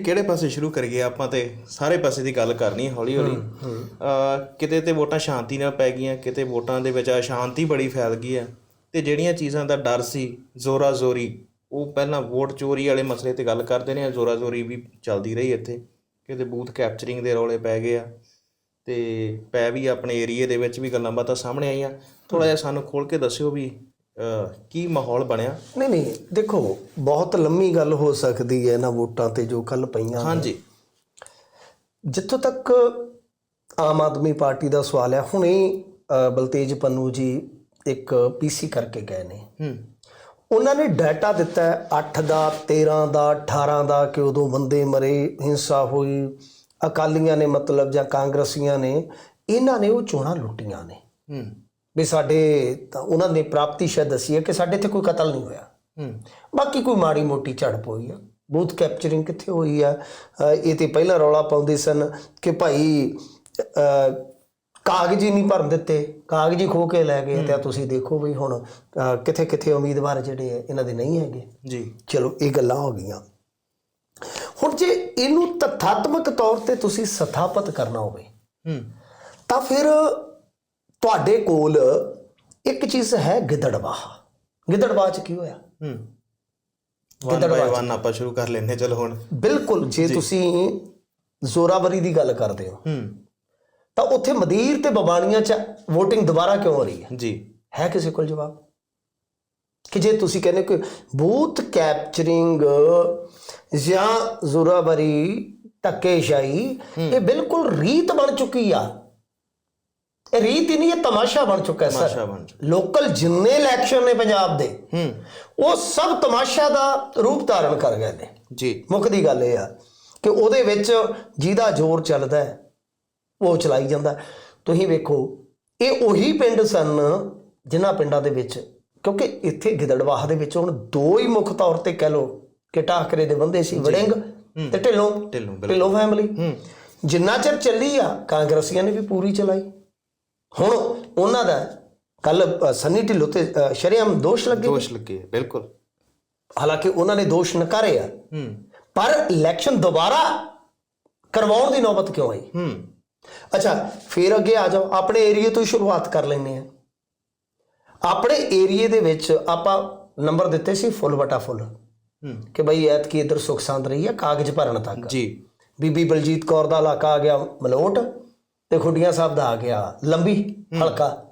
ਕਿਹੜੇ ਪਾਸੇ ਸ਼ੁਰੂ ਕਰੀਏ ਆਪਾਂ ਤੇ? ਸਾਰੇ ਪਾਸੇ ਦੀ ਗੱਲ ਕਰਨੀ ਹੈ ਹੌਲੀ ਹੌਲੀ। ਅ ਕਿਤੇ ਤੇ ਵੋਟਾਂ ਸ਼ਾਂਤੀ ਨਾਲ ਪੈ ਗਈਆਂ ਕਿਤੇ ਵੋਟਾਂ ਦੇ ਵਿੱਚ ਅਸ਼ਾਂਤੀ ਬੜੀ ਫੈਲ ਗਈ ਆ ਤੇ ਜਿਹੜੀਆਂ ਚੀਜ਼ਾਂ ਦਾ ਡਰ ਸੀ ਜ਼ੋਰਾ ਜ਼ੋਰੀ ਉਹ ਪਹਿਲਾਂ ਵੋਟ ਚੋਰੀ ਵਾਲੇ ਮਸਲੇ ਤੇ ਗੱਲ ਕਰਦੇ ਨੇ ਜ਼ੋਰਾ ਜ਼ੋਰੀ ਵੀ ਚੱਲਦੀ ਰਹੀ ਇੱਥੇ। ਕਿਤੇ ਬੂਥ ਕੈਪਚਰਿੰਗ ਦੇ ਰੌਲੇ ਪੈ ਗਏ ਆ ਤੇ ਪੈ ਵੀ ਆਪਣੇ ਏਰੀਏ ਦੇ ਵਿੱਚ ਵੀ ਗੱਲਾਂ ਬਾਤਾਂ ਸਾਹਮਣੇ ਆਈਆਂ। ਥੋੜਾ ਜਿਹਾ ਸਾਨੂੰ ਖੋਲ ਕੇ ਦੱਸਿਓ ਵੀ ਕੀ ਮਾਹੌਲ ਬਣਿਆ? ਨਹੀਂ ਨਹੀਂ ਦੇਖੋ ਬਹੁਤ ਲੰਮੀ ਗੱਲ ਹੋ ਸਕਦੀ ਹੈ ਇਹਨਾਂ ਵੋਟਾਂ ਤੇ ਜੋ ਕੱਲ ਪਈਆਂ ਹਾਂਜੀ। ਜਿੱਥੋਂ ਤੱਕ ਆਮ ਆਦਮੀ ਪਾਰਟੀ ਦਾ ਸਵਾਲ ਹੈ ਹੁਣੇ ਬਲਤੇਜ ਪੰਨੂ ਜੀ ਇੱਕ ਪੀਸੀ ਕਰਕੇ ਗਏ ਨੇ। ਹੂੰ। ਉਹਨਾਂ ਨੇ ਡਾਟਾ ਦਿੱਤਾ ਹੈ 8 ਦਾ 13 ਦਾ 18 ਦਾ ਕਿ ਉਦੋਂ ਬੰਦੇ ਮਰੇ ਹਿੰਸਾ ਹੋਈ ਅਕਾਲੀਆਂ ਨੇ ਮਤਲਬ ਜਾਂ ਕਾਂਗਰਸੀਆਂ ਨੇ ਇਹਨਾਂ ਨੇ ਉਹ ਚੋਣਾਂ ਲੁੱਟੀਆਂ ਨੇ। ਹੂੰ। ਵੀ ਸਾਡੇ ਤਾਂ ਉਹਨਾਂ ਨੇ ਪ੍ਰਾਪਤੀ ਸ਼ਾਇਦ ਦੱਸੀ ਹੈ ਕਿ ਸਾਡੇ ਤੇ ਕੋਈ ਕਤਲ ਨਹੀਂ ਹੋਇਆ। ਹੂੰ। ਬਾਕੀ ਕੋਈ ਮਾੜੀ ਮੋਟੀ ਝੜਪ ਹੋਈ ਆ। ਬੂਥ ਕੈਪਚਰਿੰਗ ਕਿੱਥੇ ਹੋਈ ਆ? ਇਹ ਤੇ ਪਹਿਲਾਂ ਰੌਲਾ ਪਾਉਂਦੇ ਸਨ ਕਿ ਭਾਈ ਕਾਗਜ਼ ਹੀ ਨਹੀਂ ਭਰਨ ਦਿੱਤੇ। ਕਾਗਜ਼ ਹੀ ਖੋ ਕੇ ਲੈ ਗਏ ਤੇ ਤੁਸੀਂ ਦੇਖੋ ਵੀ ਹੁਣ ਕਿੱਥੇ ਕਿੱਥੇ ਉਮੀਦਵਾਰ ਜਿਹੜੇ ਆ, ਇਹਨਾਂ ਦੇ ਨਹੀਂ ਹੈਗੇ। ਜੀ। ਚਲੋ ਇਹ ਗੱਲਾਂ ਹੋ ਗਈਆਂ। ਹੁਣ ਜੇ ਇਹਨੂੰ ਤਥਾਤਮਕ ਤੌਰ ਤੇ ਤੁਸੀਂ ਸਥਾਪਿਤ ਕਰਨਾ ਹੋਵੇ ਹੂੰ। ਤਾਂ ਫਿਰ ਤੁਹਾਡੇ ਕੋਲ ਇੱਕ ਚੀਜ਼ ਹੈ ਗਿੱਦੜਬਾਹ ਗਿੱਦੜਬਾਹ ਚ ਕੀ ਹੋਇਆ? ਹੂੰ। ਬਾਈ ਵਨ ਆਪਾਂ ਸ਼ੁਰੂ ਕਰ ਲੈਨੇ ਚਲੋ ਹੁਣ। ਬਿਲਕੁਲ ਜੇ ਤੁਸੀਂ ਜ਼ੋਰਾਵਰੀ ਦੀ ਗੱਲ ਕਰਦੇ ਹੋ ਹੂੰ। ਤਾਂ ਉੱਥੇ ਮਦੀਰ ਤੇ ਬਬਾਣੀਆਂ ਚ VOTING ਦੁਬਾਰਾ ਕਿਉਂ ਹੋ ਰਹੀ ਹੈ? ਜੀ। ਹੈ ਕਿਸੇ ਕੋਲ ਜਵਾਬ? ਕਿ ਜੇ ਤੁਸੀਂ ਕਹਿੰਦੇ ਕਿ ਬੂਥ ਕੈਪਚਰਿੰਗ ਜਾਂ ਜ਼ੋਰਾਵਰੀ ਧੱਕੇਸ਼ਾਹੀ ਇਹ ਬਿਲਕੁਲ ਰੀਤ ਬਣ ਚੁੱਕੀ ਆ। ਇਹ ਰੀਤ ਹੀ ਨਹੀਂ ਇਹ ਤਮਾਸ਼ਾ ਬਣ ਚੁੱਕਾ ਹੈ ਸਰ। ਲੋਕਲ ਜਿੰਨੇ ਇਲੈਕਸ਼ਨ ਨੇ ਪੰਜਾਬ ਦੇ ਹੂੰ। ਉਹ ਸਭ ਤਮਾਸ਼ਾ ਦਾ ਰੂਪ ਧਾਰਨ ਕਰ ਗਏ ਨੇ। ਜੀ। ਮੁੱਖ ਦੀ ਗੱਲ ਇਹ ਆ ਕਿ ਉਹਦੇ ਵਿੱਚ ਜਿਹਦਾ ਜ਼ੋਰ ਚੱਲਦਾ ਹੈ ਉਹ ਚਲਾਈ ਜਾਂਦਾ। ਤੁਸੀਂ ਵੇਖੋ ਇਹ ਉਹੀ ਪਿੰਡ ਸਨ ਜਿਨ੍ਹਾਂ ਪਿੰਡਾਂ ਦੇ ਵਿੱਚ ਕਿਉਂਕਿ ਇੱਥੇ ਗਿੱਦੜਵਾਹ ਦੇ ਵਿੱਚ ਹੁਣ ਦੋ ਹੀ ਮੁੱਖ ਤੌਰ ਤੇ ਕਹਿ ਲੋ ਕਿ ਟਾਕਰੇ ਦੇ ਬੰਦੇ ਸੀ ਵੜਿੰਗ ਤੇ ਢਿੱਲੋਂ। ਢਿੱਲੋਂ ਫੈਮਿਲੀ ਜਿੰਨਾ ਚਿਰ ਚੱਲੀ ਆ ਕਾਂਗਰਸੀਆਂ ਨੇ ਵੀ ਪੂਰੀ ਚਲਾਈ। ਹੁਣ ਉਹਨਾਂ ਦਾ ਕੱਲ ਸੰਨੀ ਢਿੱਲੋਂ ਤੇ ਸ਼ਰੇਆਮ ਦੋਸ਼ ਲੱਗੇ ਦੋਸ਼ ਲੱਗੇ ਬਿਲਕੁਲ। ਹਾਲਾਂਕਿ ਉਹਨਾਂ ਨੇ ਦੋਸ਼ ਨਕਾਰੇ ਆ। ਹੂੰ। ਪਰ ਇਲੈਕਸ਼ਨ ਦੁਬਾਰਾ ਕਰਵਾਉਣ ਦੀ ਨੌਬਤ ਕਿਉਂ ਆਈ? ਹੂੰ। ਅੱਛਾ ਫੇਰ ਅੱਗੇ ਆ ਜਾਓ। ਆਪਣੇ ਏਰੀਏ ਤੋਂ ਹੀ ਸ਼ੁਰੂਆਤ ਕਰ ਲੈਂਦੇ ਆ। ਆਪਣੇ ਏਰੀਏ ਦੇ ਵਿੱਚ ਆਪਾਂ ਨੰਬਰ ਦਿੱਤੇ ਸੀ ਫੁੱਲ ਵਟਾ ਫੁੱਲ। ਕਿ ਬਈ ਐਤਕੀ ਇੱਧਰ ਸੁਖ ਸੰਦ ਰਹੀ ਹੈ ਕਾਗਜ਼ ਭਰਨ ਤੱਕ। ਜੀ। ਬੀਬੀ ਬਲਜੀਤ ਕੌਰ ਦਾ ਇਲਾਕਾ ਆ ਗਿਆ ਮਲੋਟ। ਤੇ ਖੁੱਡੀਆਂ ਸਾਹਿਬ ਦਾ ਆ ਗਿਆ ਲੰਬੀ ਹਲਕਾ।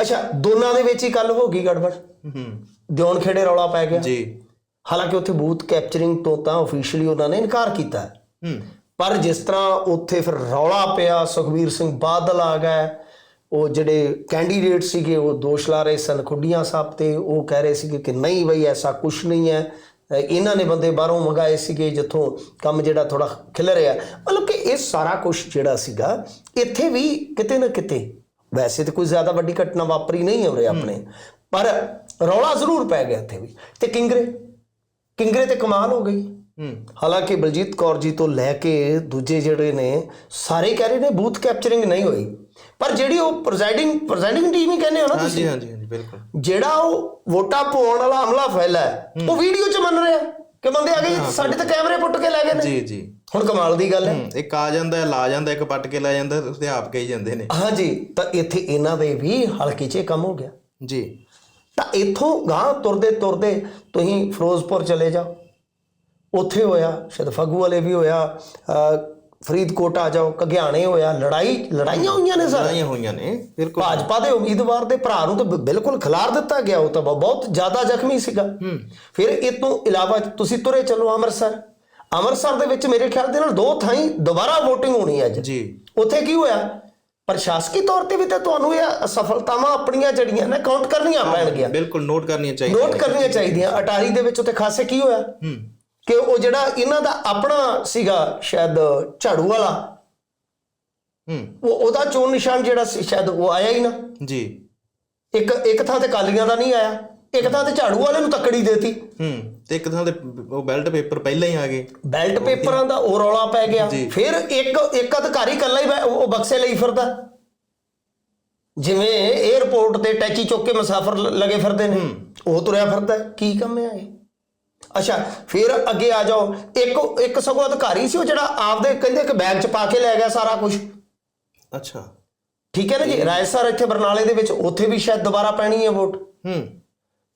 ਅੱਛਾ ਦੋਨਾਂ ਦੇ ਵਿੱਚ ਹੀ ਕੱਲ ਹੋ ਗਈ ਗੜਬੜ? ਹੂੰ। ਦਿਉਣ ਖੇੜੇ ਰੌਲਾ ਪੈ ਗਿਆ? ਜੀ। ਹਾਲਾਂਕਿ ਉੱਥੇ ਬੂਥ ਕੈਪਚਰਿੰਗ ਤੋਂ ਤਾਂ ਅਫੀਸ਼ੀਅਲੀ ਉਹਨਾਂ ਨੇ ਇਨਕਾਰ ਕੀਤਾ ਹੈ। ਪਰ ਜਿਸ ਤਰ੍ਹਾਂ ਉੱਥੇ ਫਿਰ ਰੌਲਾ ਪਿਆ ਸੁਖਬੀਰ ਸਿੰਘ ਬਾਦਲ ਆ ਗਏ ਉਹ ਜਿਹੜੇ ਕੈਂਡੀਡੇਟ ਸੀਗੇ ਉਹ ਦੋਸ਼ ਲਾ ਰਹੇ ਸਨ ਖੁੱਡੀਆਂ ਸਾਹਿਬ ਤੇ ਉਹ ਕਹਿ ਰਹੇ ਸੀਗੇ ਕਿ ਨਹੀਂ ਬਈ ਐਸਾ ਕੁਝ ਨਹੀਂ ਹੈ। ਇਹਨਾਂ ਨੇ ਬੰਦੇ ਬਾਹਰੋਂ ਮੰਗਾਏ ਸੀਗੇ ਜਿੱਥੋਂ ਕੰਮ ਜਿਹੜਾ ਥੋੜਾ ਖਿਲ ਰਿਹਾ। ਮਤਲਬ ਕਿ ਇਹ ਸਾਰਾ ਕੁਝ ਜਿਹੜਾ ਸੀਗਾ ਇੱਥੇ ਵੀ ਕਿਤੇ ਨਾ ਕਿਤੇ ਵੈਸੇ ਤੇ ਕੋਈ ਜ਼ਿਆਦਾ ਵੱਡੀ ਘਟਨਾ ਵਾਪਰੀ ਨਹੀਂ ਹੋ। ਰਹੀ ਆਪਣੇ ਪਰ ਰੌਲਾ ਜ਼ਰੂਰ ਪੈ ਗਿਆ ਇੱਥੇ ਵੀ। ਤੇ ਕਿੰਗਰੇ ਕਿੰਗਰੇ ਤੇ ਕਮਾਲ ਹੋ ਗਈ। ਹਾਲਾਂਕਿ ਬਲਜੀਤ ਕੌਰ ਜੀ ਤੋਂ ਲੈ ਕੇ ਦੂਜੇ ਜਿਹੜੇ ਨੇ ਸਾਰੇ ਕਹਿ ਰਹੇ ਨੇ ਬੂਥ ਕੈਪਚਰਿੰਗ ਨਹੀਂ ਹੋਈ। ਪਰ ਜਿਹੜੀ ਉਹ ਪ੍ਰੈਜ਼ਾਈਡਿੰਗ ਪ੍ਰੈਜ਼ਾਈਡਿੰਗ ਟੀਮ ਹੀ ਕਹਿੰਦੇ ਹੋ ਨਾ ਤੁਸੀਂ? ਹਾਂਜੀ ਹਾਂਜੀ ਬਿਲਕੁਲ। ਜਿਹੜਾ ਉਹ ਵੋਟਾਂ ਪਾਉਣ ਵਾਲਾ ਹਮਲਾ ਫੈਲਾ ਉਹ ਵੀਡੀਓ 'ਚ ਮੰਨ ਰਿਹਾ? ਕਿ ਬੰਦੇ ਆ ਗਏ ਸਾਡੇ ਤਾਂ ਕੈਮਰੇ ਪੁੱਟ ਕੇ ਲੈ ਗਏ ਨੇ। ਜੀ ਜੀ। ਹੁਣ ਕਮਾਲ ਦੀ ਗੱਲ ਹੈ। ਇੱਕ ਆ ਜਾਂਦਾ ਲਾ ਜਾਂਦਾ ਇੱਕ ਪੱਟ ਕੇ ਲੈ ਜਾਂਦਾ ਤੇ ਆਪ ਕਹੀ ਜਾਂਦੇ ਨੇ। ਹਾਂਜੀ ਤਾਂ ਇੱਥੇ ਇਹਨਾਂ ਦੇ ਵੀ ਹਲਕੇ 'ਚ ਕੰਮ ਹੋ ਗਿਆ। ਜੀ। ਤਾਂ ਇੱਥੋਂ ਗਾਂ ਤੁਰਦੇ ਤੁਰਦੇ ਤੁਸੀਂ ਫਿਰੋਜ਼ਪੁਰ ਚਲੇ ਜਾਓ। ਉੱਥੇ ਹੋਇਆ ਸ਼ਾਇਦ ਫਗੂ ਵਾਲੇ ਵੀ ਹੋਇਆ ਫਰੀਦਕੋਟ ਆ ਜਾਓ ਕਗਿਆਣੇ ਹੋਇਆ ਲੜਾਈ ਲੜਾਈਆਂ ਹੋਈਆਂ ਨੇ ਸਰ ਲੜਾਈਆਂ ਹੋਈਆਂ ਨੇ ਬਿਲਕੁਲ। ਭਾਜਪਾ ਦੇ ਉਮੀਦਵਾਰ ਦੇ ਭਰਾ ਨੂੰ ਤਾਂ ਬਿਲਕੁਲ ਖਿਲਾਰ ਦਿੱਤਾ ਗਿਆ ਉਹ ਤਾਂ ਬਹੁਤ ਜ਼ਿਆਦਾ ਜ਼ਖਮੀ ਸੀਗਾ। ਫਿਰ ਇਹ ਤੋਂ ਇਲਾਵਾ ਤੁਸੀਂ ਤੁਰੇ ਚੱਲੋ ਅੰਮ੍ਰਿਤਸਰ। ਅੰਮ੍ਰਿਤਸਰ ਦੇ ਵਿੱਚ ਮੇਰੇ ਖਿਆਲ ਦੇ ਨਾਲ ਦੋ ਥਾਈਂ ਦੁਬਾਰਾ VOTING ਹੋਣੀ ਹੈ ਅੱਜ। ਜੀ। ਉੱਥੇ ਕੀ ਹੋਇਆ? ਪ੍ਰਸ਼ਾਸਕੀ ਤੌਰ ਤੇ ਵੀ ਤਾਂ ਤੁਹਾਨੂੰ ਇਹ ਸਫਲਤਾਵਾਂ ਆਪਣੀਆਂ ਜੜੀਆਂ ਨੇ ਕਾਊਂਟ ਕਰਨੀਆਂ ਪੈਣਗੀਆਂ। ਬਿਲਕੁਲ ਨੋਟ ਕਰਨੀਆਂ ਚਾਹੀਦੀਆਂ ਨੋਟ ਕਰਨੀਆਂ ਚਾਹੀਦੀਆਂ। ਅਟਾਰੀ ਦੇ ਵਿੱਚ ਉੱਥੇ ਖਾਸੇ ਕੀ ਹੋਇਆ? ਹੂੰ। ਕਿ ਉਹ ਜਿਹੜਾ ਇਹਨਾਂ ਦਾ ਆਪਣਾ ਸੀਗਾ ਸ਼ਾਇਦ ਝਾੜੂ ਵਾਲਾ ਹੂੰ। ਉਹ ਉਹਦਾ ਚੋਣ ਨਿਸ਼ਾਨ ਜਿਹੜਾ ਸੀ ਸ਼ਾਇਦ ਉਹ ਆਇਆ ਹੀ ਨਾ। ਜੀ। ਇੱਕ ਇੱਕ ਥਾਂ ਤੇ ਕਾਲੀਆਂ ਦਾ ਨਹੀਂ ਆਇਆ ਇੱਕ ਥਾਂ ਤੇ ਝਾੜੂ ਵਾਲੇ ਨੂੰ ਤੱਕੜੀ ਦੇਤੀ। ਹੂੰ ਤੇ ਇੱਕ ਥਾਂ ਦੇ ਉਹ ਬੈਲਟ ਪੇਪਰ ਪਹਿਲਾਂ ਹੀ ਆ ਗਏ। ਬੈਲਟ ਪੇਪਰਾਂ ਦਾ ਉਹ ਰੌਲਾ ਪੈ ਗਿਆ। ਫਿਰ ਇੱਕ ਇੱਕ ਅਧਿਕਾਰੀ ਇਕੱਲਾ ਹੀ ਉਹ ਬਕਸੇ ਲਈ ਫਿਰਦਾ। ਜਿਵੇਂ 에어ਪੋਰਟ ਤੇ ਟੈਚੀ ਚੁੱਕ ਕੇ ਮੁਸਾਫਰ ਲਗੇ ਫਿਰਦੇ ਨੇ। ਉਹ ਤੁਰਿਆ ਫਿਰਦਾ। ਕੀ ਕੰਮ ਹੈ ਇਹ? ਅੱਛਾ ਫਿਰ ਅੱਗੇ ਆ ਜਾਓ। ਇੱਕ ਇੱਕ ਸਗੋਂ ਅਧਿਕਾਰੀ ਸੀ ਉਹ ਜਿਹੜਾ ਆਪਦੇ ਕਹਿੰਦੇ ਕਿ ਬੈਗ 'ਚ ਪਾ ਕੇ ਲੈ ਗਿਆ ਸਾਰਾ ਕੁਝ ਅੱਛਾ। ਠੀਕ ਹੈ ਨਾ ਜੀ? ਸਰ ਇੱਥੇ ਬਰਨਾਲੇ ਦੇ ਵਿੱਚ ਉੱਥੇ ਵੀ ਸ਼ਾਇਦ ਦੁਬਾਰਾ ਪੈਣੀ ਹੈ ਵੋਟ? ਹੂੰ।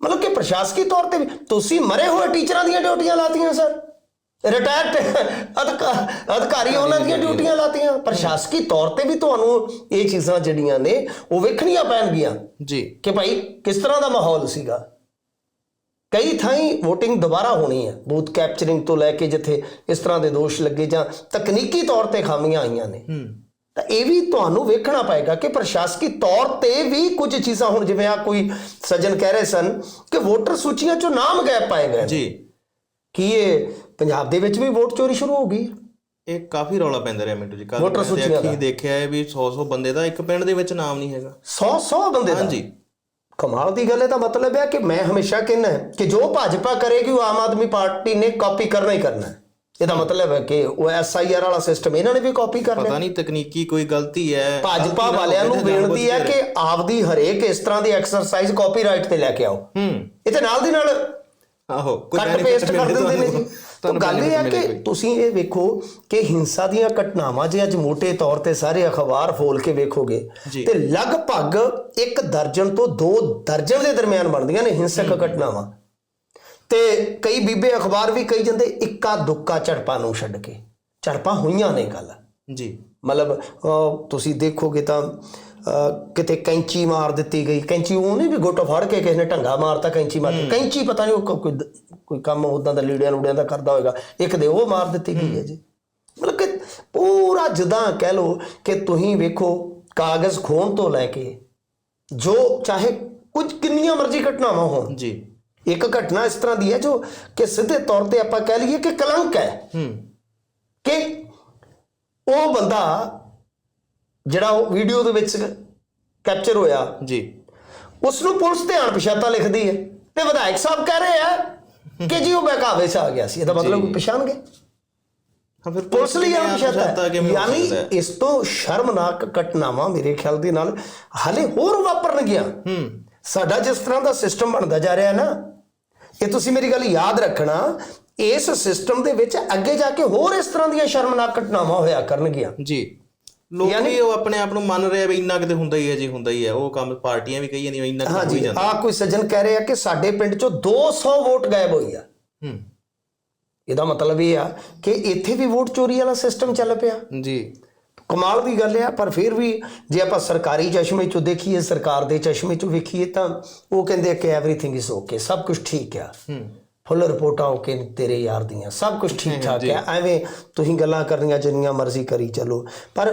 ਮਤਲਬ ਕਿ ਪ੍ਰਸ਼ਾਸਕੀ ਤੌਰ ਤੇ ਵੀ ਤੁਸੀਂ ਮਰੇ ਹੋਏ ਟੀਚਰਾਂ ਦੀਆਂ ਡਿਊਟੀਆਂ ਲਾਤੀਆਂ ਸਰ। ਰਿਟਾਇਰਡ ਅਧਿਕਾਰੀ ਉਹਨਾਂ ਦੀਆਂ ਡਿਊਟੀਆਂ ਲਾਤੀਆਂ। ਪ੍ਰਸ਼ਾਸਕੀ ਤੌਰ ਤੇ ਵੀ ਤੁਹਾਨੂੰ ਇਹ ਚੀਜ਼ਾਂ ਜਿਹੜੀਆਂ ਨੇ ਉਹ ਵੇਖਣੀਆਂ ਪੈਣਗੀਆਂ। ਜੀ। ਕਿ ਭਾਈ ਕਿਸ ਤਰ੍ਹਾਂ ਦਾ ਮਾਹੌਲ ਸੀਗਾ? ਕਈ ਥਾਈਂ VOTING ਦੁਬਾਰਾ ਹੋਣੀ ਹੈ। ਬੂਥ ਕੈਪਚਰਿੰਗ ਤੋਂ ਲੈ ਕੇ ਜਿੱਥੇ ਇਸ ਤਰ੍ਹਾਂ ਦੇ ਦੋਸ਼ ਲੱਗੇ ਜਾਂ ਤਕਨੀਕੀ ਤੌਰ ਤੇ ਖਾਮੀਆਂ ਆਈਆਂ ਨੇ। ਤਾਂ ਇਹ ਵੀ ਤੁਹਾਨੂੰ ਵੇਖਣਾ ਪਏਗਾ ਕਿ ਪ੍ਰਸ਼ਾਸਕੀ ਤੌਰ ਤੇ ਵੀ ਕੁਝ ਚੀਜ਼ਾਂ ਹੁਣ ਜਿਵੇਂ ਆ ਕੋਈ ਸੱਜਣ ਕਹਿ ਰਹੇ ਸਨ ਕਿ ਵੋਟਰ ਸੂਚੀਆਂ ਚੋਂ ਨਾਮ ਗਾਇਬ ਪਾਏ ਗਏ। ਜੀ। ਕੀ ਇਹ ਪੰਜਾਬ ਦੇ ਵਿੱਚ ਵੀ ਵੋਟ ਚੋਰੀ ਸ਼ੁਰੂ ਹੋ ਗਈ? ਇਹ ਕਾਫੀ ਰੌਲਾ ਪੈਂਦਾ ਰਿਹਾ ਮਿੰਟੂ ਜੀ। ਕੱਲ ਮੈਂ ਅੱਖੀਂ। ਦੇਖਿਆ ਹੈ ਵੀ 100 100 ਬੰਦੇ ਦਾ ਇੱਕ ਪਿੰਡ ਦੇ ਵਿੱਚ ਨਾਮ ਨਹੀਂ ਹੈਗਾ। 100 100 ਬੰਦੇ ਦਾ? ਹਾਂਜੀ। ਕਮਾਲ ਦੀ ਗੱਲ ਹੈ ਤਾਂ ਮਤਲਬ ਹੈ ਕਿ ਮੈਂ ਹਮੇਸ਼ਾ ਕਹਿੰਦਾ ਕਿ ਜੋ ਭਾਜਪਾ ਕਰੇਗੀ ਉਹ ਆਮ ਆਦਮੀ ਪਾਰਟੀ ਨੇ ਕਾਪੀ ਕਰਨਾ ਹੀ ਕਰਨਾ ਹੈ। ਇਹਦਾ ਮਤਲਬ ਹੈ ਕਿ ਉਹ ਐਸਆਈਆਰ ਵਾਲਾ ਸਿਸਟਮ ਇਹਨਾਂ ਨੇ ਵੀ ਕਾਪੀ ਕਰ ਲਿਆ ਪਤਾ ਨਹੀਂ ਤਕਨੀਕੀ ਕੋਈ ਗਲਤੀ ਹੈ। ਭਾਜਪਾ ਵਾਲਿਆਂ ਨੂੰ ਬੇਨਤੀ ਹੈ ਕਿ ਆਪਦੀ ਹਰੇਕ ਇਸ ਤਰ੍ਹਾਂ ਦੀ ਐਕਸਰਸਾਈਜ਼ ਕਾਪੀਰਾਈਟ ਤੇ ਲੈ ਕੇ ਆਓ। ਹੂੰ। ਇਹ ਤੇ ਨਾਲ ਦੀ ਨਾਲ ਆਹੋ ਕੋਈ ਪੇਸਟ ਕਰ ਦਿੰਦੇ ਨੇ ਜੀ। ਤੁਹਾਨੂੰ- ਗੱਲ ਇਹ ਹੈ ਕਿ। ਤੁਸੀਂ ਇਹ ਵੇਖੋ ਕਿ ਹਿੰਸਾ ਦੀਆਂ ਘਟਨਾਵਾਂ ਜੇ ਅੱਜ ਮੋٹے ਤੌਰ ਤੇ ਸਾਰੇ ਅਖਬਾਰ ਫੋਲ ਕੇ ਵੇਖੋਗੇ। ਤੇ ਲਗਭਗ ਇੱਕ ਦਰਜਨ ਤੋਂ ਦੋ ਦਰਜਨ ਦੇ ਦਰਮਿਆਨ ਬਣਦੀਆਂ ਨੇ ਹਿੰਸਕ ਘਟਨਾਵਾਂ। ਤੇ ਕਈ ਬੀਬੇ ਅਖਬਾਰ ਵੀ ਕਹੀ ਜਾਂਦੇ ਇੱਕਾ ਦੁੱਕਾ ਝੜਪਾਂ ਨੂੰ ਛੱਡ ਕੇ। ਝੜਪਾਂ ਹੋਈਆਂ ਨੇ ਗੱਲ। ਜੀ। ਮਤਲਬ ਤੁਸੀਂ ਦੇਖੋਗੇ ਤਾਂ ਕਿਤੇ ਕੈਂਚੀ ਮਾਰ ਦਿੱਤੀ ਗਈ। ਕੈਂਚੀ ਉਹ ਨਹੀਂ ਵੀ ਗੁੱਟ ਫੜ ਕੇ ਕਿਸੇ ਨੇ ਢੰਗਾ ਮਾਰਤਾ ਕੈਂਚੀ ਮਾਰ ਕੇ ਕੈਂਚੀ ਪਤਾ ਨਹੀਂ ਉਹ ਕੋਈ ਕੋਈ ਕੰਮ ਉਦਾਂ ਦਾ ਲੀੜਿਆਂ ਲੂੜਿਆਂ ਦਾ ਕਰਦਾ ਹੋਵੇਗਾ ਇੱਕ ਦੇ ਉਹ ਮਾਰ ਦਿੱਤੀ ਗਈ ਹੈ ਜੀ। ਮਤਲਬ ਕਿ ਪੂਰਾ ਜਦਾਂ ਕਹਿ ਲੋ ਕਿ ਤੁਸੀਂ ਵੇਖੋ ਕਾਗਜ਼ ਖੋਣ ਤੋਂ ਲੈ ਕੇ ਜੋ ਚਾਹੇ ਕੁਝ ਕਿੰਨੀਆਂ ਮਰਜ਼ੀ ਘਟਨਾਵਾਂ ਹੋਣ ਜੀ। ਇੱਕ ਘਟਨਾ ਇਸ ਤਰ੍ਹਾਂ ਦੀ ਹੈ ਜੋ ਕਿ ਸਿੱਧੇ ਤੌਰ ਤੇ ਆਪਾਂ ਕਹਿ ਲਈਏ ਕਿ ਕਲੰਕ ਹੈ। ਹੂੰ। ਕਿ ਉਹ ਬੰਦਾ ਜਿਹੜਾ ਉਹ ਵੀਡੀਓ ਦੇ ਵਿੱਚ ਕੈਪਚਰ ਹੋਇਆ ਜੀ। ਉਸ ਨੂੰ ਪੁਲਿਸ ਧਿਆਨ ਪਛਾਤਾ ਲਿਖਦੀ ਹੈ ਤੇ ਵਿਧਾਇਕ ਸਾਹਿਬ ਕਹਿ ਰਹੇ ਆ ਕਿ ਜੀ ਉਹ ਬਹਿਕਾਵੇ 'ਚ ਆ ਗਿਆ ਸੀ। ਇਹਦਾ ਮਤਲਬ ਜੀ। ਪਛਾਣ ਗਏ ਹਾਂ ਫਿਰ ਪੁਲਿਸ ਲਈ ਅਣਪਛਾਤਾ ਪਛਾਤਾ। ਯਾਨੀ? ਇਸ ਤੋਂ ਸ਼ਰਮਨਾਕ ਘਟਨਾਵਾਂ ਮੇਰੇ ਖਿਆਲ ਦੇ ਨਾਲ ਹਾਲੇ ਹੋਰ ਵਾਪਰਨਗੀਆਂ। ਹੂੰ। ਸਾਡਾ ਜਿਸ ਤਰ੍ਹਾਂ ਦਾ ਸਿਸਟਮ ਬਣਦਾ ਜਾ ਰਿਹਾ ਨਾ ਇਹ ਤੁਸੀਂ ਮੇਰੀ ਗੱਲ ਯਾਦ ਰੱਖਣਾ ਇਸ ਸਿਸਟਮ ਦੇ ਵਿੱਚ ਅੱਗੇ ਜਾ ਕੇ ਹੋਰ ਇਸ ਤਰ੍ਹਾਂ ਦੀਆਂ ਸ਼ਰਮਨਾਕ ਘਟਨਾਵਾਂ ਹੋਇਆ ਕਰਨਗੀਆਂ। ਜੀ। ਲੋਕ ਵੀ ਉਹ ਆਪਣੇ ਆਪ ਨੂੰ ਮੰਨ ਰਹੇ ਵੀ ਇੰਨਾ ਕਿਤੇ ਹੁੰਦਾ ਹੀ ਹੈ ਜੀ ਹੁੰਦਾ ਹੀ ਹੈ। ਉਹ ਕੰਮ ਪਾਰਟੀਆਂ ਵੀ ਕਹੀ ਜਾਂਦੀਆਂ ਇੰਨਾ ਕਿਤੇ ਹੋ ਹੀ ਹਾਂਜੀ ਜਾਂਦਾ। ਆ ਕੋਈ ਸੱਜਣ ਕਹਿ ਰਿਹਾ ਕਿ ਸਾਡੇ ਪਿੰਡ ਚੋਂ 200 ਵੋਟ ਗਾਇਬ ਹੋਈ ਆ। ਹੂੰ। ਇਹਦਾ ਮਤਲਬ ਇਹ ਆ ਕਿ ਇੱਥੇ ਵੀ ਵੋਟ ਚੋਰੀ ਵਾਲਾ ਸਿਸਟਮ ਚੱਲ ਪਿਆ। ਜੀ। ਕਮਾਲ ਦੀ ਗੱਲ ਆ ਪਰ ਫਿਰ ਵੀ ਜੇ ਆਪਾਂ ਸਰਕਾਰੀ ਚਸ਼ਮੇ ਚੋਂ ਦੇਖੀਏ ਸਰਕਾਰ ਦੇ ਚਸ਼ਮੇ ਚੋਂ ਵੇਖੀਏ ਤਾਂ ਉਹ ਕਹਿੰਦੇ ਆ ਕਿ ਐਵਰੀਥਿੰਗ ਇਜ਼ ਓਕੇ ਸਭ ਕੁਝ ਠੀਕ ਆ। ਹੂੰ। ਫੁੱਲ ਰਿਪੋਰਟਾਂ ਓਕੇ ਨੇ ਤੇਰੇ ਯਾਰ ਦੀਆਂ। ਸਭ ਕੁਝ ਠੀਕ ਠਾਕ ਆ ਐਵੇਂ ਤੁਸੀਂ ਗੱਲਾਂ ਕਰਨੀਆਂ ਜਿੰਨੀਆਂ ਮਰਜ਼ੀ ਕਰੀ ਚੱਲੋ। ਪਰ